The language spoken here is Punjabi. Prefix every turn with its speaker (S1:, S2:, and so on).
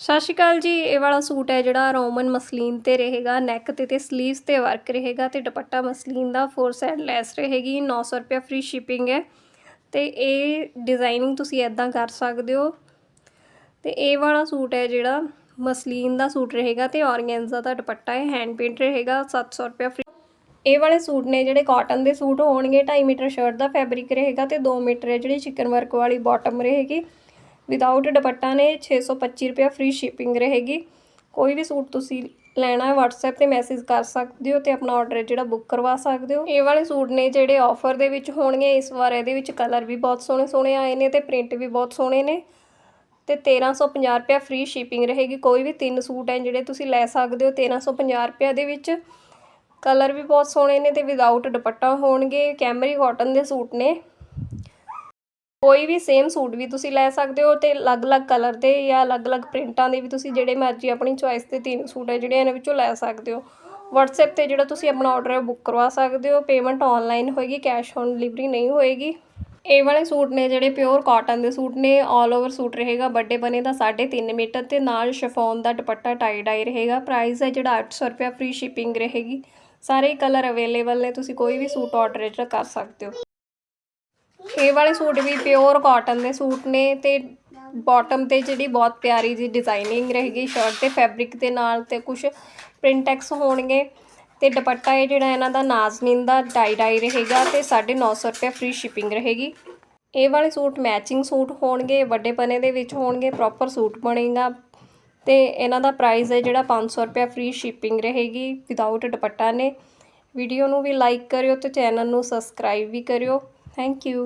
S1: ਸਤਿ ਸ਼੍ਰੀ ਅਕਾਲ ਜੀ, ਇਹ ਵਾਲਾ ਸੂਟ ਹੈ ਜਿਹੜਾ ਰੋਮਨ ਮਸਲੀਨ ਤੇ ਰਹੇਗਾ ਨੈਕ ਤੇ ਤੇ 슬ੀਵਸ ਤੇ ਵਰਕ ਰਹੇਗਾ ਤੇ ਦੁਪੱਟਾ ਮਸਲੀਨ ਦਾ ਫੋਰ ਸਾਈਡ ਲੈਸ ਰਹੇਗੀ 900 ਰੁਪਏ ਫ੍ਰੀ ਸ਼ਿਪਿੰਗ ਹੈ। ਤੇ ਇਹ ਡਿਜ਼ਾਈਨਿੰਗ ਤੁਸੀਂ ਐਦਾਂ ਕਰ ਸਕਦੇ ਹੋ। ਤੇ ਇਹ ਵਾਲਾ ਸੂਟ ਹੈ ਜਿਹੜਾ ਮਸਲੀਨ ਦਾ ਸੂਟ ਰਹੇਗਾ ਤੇ ਔਰਗੈਂਜ਼ਾ ਦਾ ਦੁਪੱਟਾ ਹੈ ਹੈਂਡ ਪੇਂਟ ਰਹੇਗਾ 700 ਰੁਪਏ ਫ੍ਰੀ ਇਹ ਵਾਲੇ ਸੂਟ ਨੇ ਜਿਹੜੇ ਕਾਟਨ ਦੇ ਸੂਟ ਹੋਣਗੇ 2.5 ਮੀਟਰ ਸ਼ਰਟ ਦਾ ਫੈਬਰਿਕ ਰਹੇਗਾ ਤੇ 2 ਮੀਟਰ ਹੈ ਜਿਹੜੀ ਚਿਕਨ ਵਰਕ ਵਾਲੀ ਬਾਟਮ ਰਹੇਗੀ। ਵਿਦਆਊਟ ਦੁਪੱਟਾ ਨੇ 625 ਰੁਪਏ ਫ੍ਰੀ ਸ਼ਿਪਿੰਗ ਰਹੇਗੀ। ਕੋਈ ਵੀ ਸੂਟ ਤੁਸੀਂ ਲੈਣਾ ਹੈ, WhatsApp ਤੇ ਮੈਸੇਜ ਕਰ ਸਕਦੇ ਹੋ ਤੇ ਆਪਣਾ ਆਰਡਰ ਜਿਹੜਾ ਬੁੱਕ ਕਰਵਾ ਸਕਦੇ ਹੋ। ਇਹ ਵਾਲੇ ਸੂਟ ਨੇ ਜਿਹੜੇ ਆਫਰ ਦੇ ਵਿੱਚ ਹੋਣਗੇ, ਇਸ ਵਾਰ ਇਹਦੇ ਵਿੱਚ ਕਲਰ ਵੀ ਬਹੁਤ ਸੋਹਣੇ ਸੋਹਣੇ ਆਏ ਨੇ ਤੇ ਪ੍ਰਿੰਟ ਵੀ ਬਹੁਤ ਸੋਹਣੇ ਨੇ। ਤੇ 1350 ਰੁਪਏ ਫ੍ਰੀ ਸ਼ਿਪਿੰਗ ਰਹੇਗੀ। ਕੋਈ ਵੀ ਤਿੰਨ ਸੂਟ ਹੈ ਜਿਹੜੇ ਤੁਸੀਂ ਲੈ ਸਕਦੇ ਹੋ 1350 ਰੁਪਏ ਦੇ ਵਿੱਚ। ਕਲਰ ਵੀ ਬਹੁਤ ਸੋਹਣੇ ਨੇ ਤੇ ਵਿਦਆਊਟ ਦੁਪੱਟਾ ਹੋਣਗੇ। ਕੈਮਰੀ ਕਾਟਨ ਦੇ ਸੂਟ ਨੇ। ਕੋਈ ਵੀ ਸੇਮ ਸੂਟ ਵੀ ਤੁਸੀਂ ਲੈ ਸਕਦੇ ਹੋ ਅਤੇ ਅਲੱਗ-ਅਲੱਗ ਕਲਰ ਦੇ ਜਾਂ ਅਲੱਗ-ਅਲੱਗ ਪ੍ਰਿੰਟਾਂ ਦੇ ਵੀ ਤੁਸੀਂ ਜਿਹੜੇ ਮਰਜ਼ੀ ਆਪਣੀ ਚੋਇਸ ਦੇ ਤਿੰਨ ਸੂਟ ਹੈ ਜਿਹੜੇ ਇਹਨਾਂ ਵਿੱਚੋਂ ਲੈ ਸਕਦੇ ਹੋ। ਵਟਸਐਪ ਤੇ ਜਿਹੜਾ ਤੁਸੀਂ ਆਪਣਾ ਔਡਰ ਹੈ ਬੁੱਕ ਕਰਵਾ ਸਕਦੇ ਹੋ। ਪੇਮੈਂਟ ਔਨਲਾਈਨ ਹੋਏਗੀ ਕੈਸ਼ ਔਨ ਡਿਲੀਵਰੀ ਨਹੀਂ ਹੋਏਗੀ। ਇਹ ਵਾਲੇ ਸੂਟ ਨੇ ਜਿਹੜੇ ਪਿਓਰ ਕਾਟਨ ਦੇ ਸੂਟ ਨੇ ਆਲ ਓਵਰ ਸੂਟ ਰਹੇਗਾ। ਵੱਡੇ ਬਨੇ ਦਾ 3.5 ਮੀਟਰ ਤੇ ਨਾਲ ਸ਼ਿਫੋਨ ਦਾ ਦੁਪੱਟਾ ਟਾਈ ਡਾਈ ਰਹੇਗਾ। ਪ੍ਰਾਈਸ ਹੈ ਜਿਹੜਾ 800 ਰੁਪਏ ਫ੍ਰੀ ਸ਼ਿਪਿੰਗ ਰਹੇਗੀ। ਸਾਰੇ ਕਲਰ ਅਵੇਲੇਬਲ ਨੇ, ਤੁਸੀਂ ਕੋਈ ਵੀ ਸੂਟ ਆਰਡਰ ਜਿਹੜਾ ਕਰ ਸਕਦੇ ਹੋ। ਇਹ ਵਾਲੇ ਸੂਟ ਵੀ ਪਿਓਰ ਕਾਟਨ ਦੇ ਸੂਟ ਨੇ ਤੇ ਬਾਟਮ ਤੇ ਜਿਹੜੀ ਬਹੁਤ ਪਿਆਰੀ ਜੀ ਡਿਜ਼ਾਈਨਿੰਗ ਰਹੇਗੀ ਸ਼ਰਟ ਤੇ ਫੈਬਰਿਕ ਦੇ ਨਾਲ ਤੇ ਕੁਝ ਪ੍ਰਿੰਟੈਕਸ ਹੋਣਗੇ ਤੇ ਦੁਪੱਟਾ ਇਹ ਜਿਹੜਾ ਇਹਨਾਂ ਦਾ ਨਾਜ਼ਮੀਨ ਦਾ ਡਾਈ ਡਾਈ ਰਹੇਗਾ ਤੇ 950 ਰੁਪਏ ਫ੍ਰੀ ਸ਼ਿਪਿੰਗ ਰਹੇਗੀ। ਇਹ ਵਾਲੇ ਸੂਟ ਮੈਚਿੰਗ ਸੂਟ ਹੋਣਗੇ, ਵੱਡੇ ਪਨੇ ਦੇ ਵਿੱਚ ਹੋਣਗੇ ਪ੍ਰੋਪਰ ਸੂਟ ਬਣੇਗਾ ਤੇ ਇਹਨਾਂ ਦਾ ਪ੍ਰਾਈਸ ਹੈ ਜਿਹੜਾ 500 ਰੁਪਏ ਫ੍ਰੀ ਸ਼ਿਪਿੰਗ ਰਹੇਗੀ ਵਿਦਆਊਟ ਦੁਪੱਟਾ ਨੇ। ਵੀਡੀਓ ਨੂੰ ਵੀ ਲਾਈਕ ਕਰਿਓ ਤੇ ਚੈਨਲ ਨੂੰ ਸਬਸਕ੍ਰਾਈਬ ਵੀ ਕਰਿਓ। Thank you